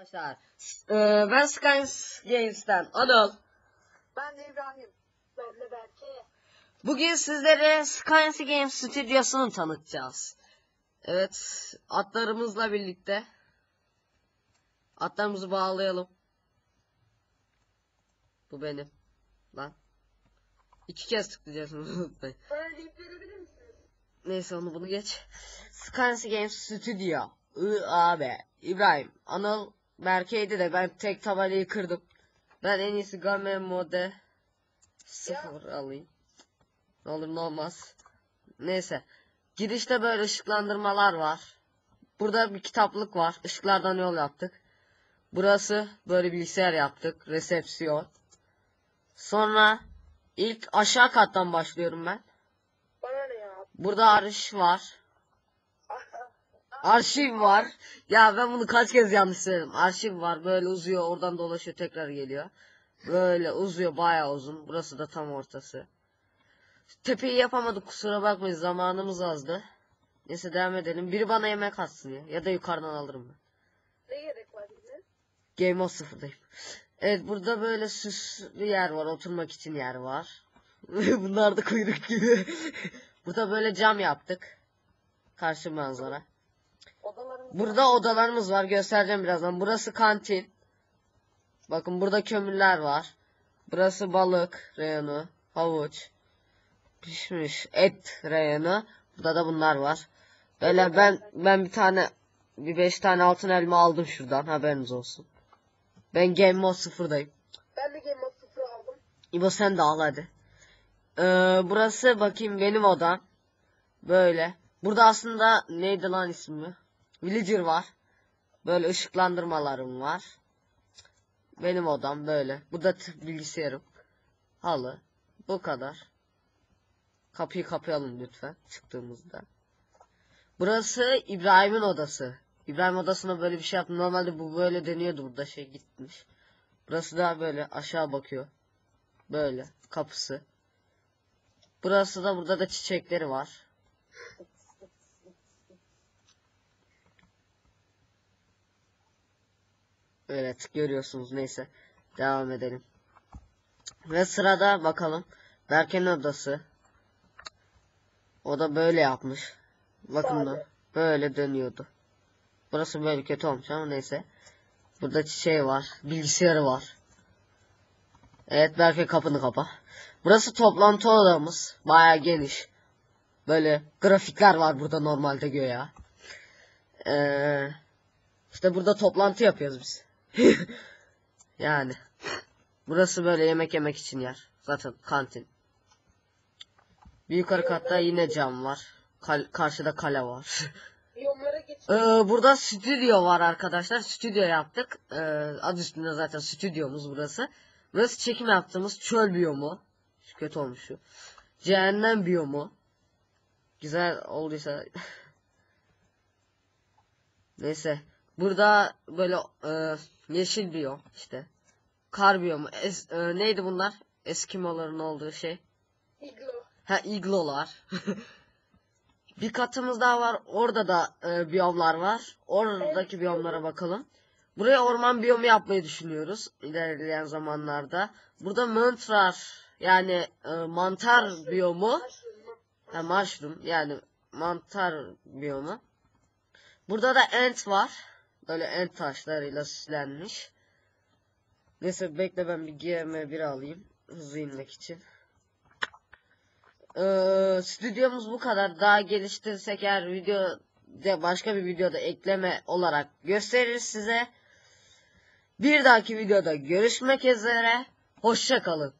Arkadaşlar eee, ben Skynes Games'ten Anıl. Ben de İbrahim. Ben de Berke. Bugün sizlere Skynes Games stüdyosunu tanıtacağız. Evet atlarımızla birlikte atlarımızı bağlayalım. Bu benim. Lan. İki kez tıklayacaksınız unutmayın. Neyse onu bunu geç. Skynes Games Studio. I abi. İbrahim. Anıl Berke'ydi de ben tek tabelayı kırdım. Ben en iyisi Game Mode sıfır alayım. Ne olur ne olmaz. Neyse. Girişte böyle ışıklandırmalar var. Burada bir kitaplık var. Işıklardan yol yaptık. Burası böyle bilgisayar yaptık. Resepsiyon. Sonra ilk aşağı kattan başlıyorum ben. Bana ne ya? Burada arş var. Arşiv var. Ya ben bunu kaç kez yanlış söyledim. Arşiv var. Böyle uzuyor. Oradan dolaşıyor. Tekrar geliyor. Böyle uzuyor. Bayağı uzun. Burası da tam ortası. Tepeyi yapamadık. Kusura bakmayın. Zamanımız azdı. Neyse devam edelim. Biri bana yemek atsın ya. Ya da yukarıdan alırım ben. ne gerek var bize? Game of sıfırdayım. Evet burada böyle süslü yer var. Oturmak için yer var. Bunlar da kuyruk gibi. burada böyle cam yaptık. Karşı manzara. Burada odalarımız var. Göstereceğim birazdan. Burası kantin. Bakın burada kömürler var. Burası balık reyonu. Havuç. Pişmiş et reyonu. Burada da bunlar var. Böyle ben ben bir tane bir beş tane altın elma aldım şuradan. Haberiniz olsun. Ben Game Mode sıfırdayım. Ben de Game of Thrones'u aldım. İbo sen de al hadi. Ee, burası bakayım benim odam. Böyle. Burada aslında neydi lan ismi? Villager var. Böyle ışıklandırmalarım var. Benim odam böyle. Bu da bilgisayarım. Halı. Bu kadar. Kapıyı kapayalım lütfen çıktığımızda. Burası İbrahim'in odası. İbrahim odasına böyle bir şey yaptım. Normalde bu böyle deniyordu burada şey gitmiş. Burası da böyle aşağı bakıyor. Böyle kapısı. Burası da burada da çiçekleri var. Evet görüyorsunuz neyse. Devam edelim. Ve sırada bakalım. Berke'nin odası. O da böyle yapmış. Bakın da böyle dönüyordu. Burası böyle kötü olmuş ama neyse. Burada çiçeği var. Bilgisayarı var. Evet Berke kapını kapa. Burası toplantı odamız. Baya geniş. Böyle grafikler var burada normalde göya. Ee, işte burada toplantı yapıyoruz biz. yani. Burası böyle yemek yemek için yer. Zaten kantin. Bir yukarı katta yine cam var. Kal- karşıda kale var. Ee, burada stüdyo var arkadaşlar. Stüdyo yaptık. Ee, adı üstünde zaten stüdyomuz burası. Burası çekim yaptığımız çöl biyomu. Kötü olmuş şu. Cehennem biyomu. Güzel olduysa. Neyse. Burada böyle e, yeşil biyom işte. Kar biyomu. Es, e, neydi bunlar? Eskimoların olduğu şey. Iglo. Ha iglolar. bir katımız daha var. Orada da e, biyomlar var. Oradaki biyomlara bakalım. Buraya orman biyomu yapmayı düşünüyoruz ilerleyen zamanlarda. Burada mantrar yani e, mantar biyomu. Ha, mushroom yani mantar biyomu. Burada da ant var. Böyle ant taşlarıyla süslenmiş. Neyse bekle ben bir GM1 alayım. Hızlı inmek için. Ee, stüdyomuz bu kadar. Daha geliştirirsek eğer videoda başka bir videoda ekleme olarak gösteririz size. Bir dahaki videoda görüşmek üzere. Hoşça kalın.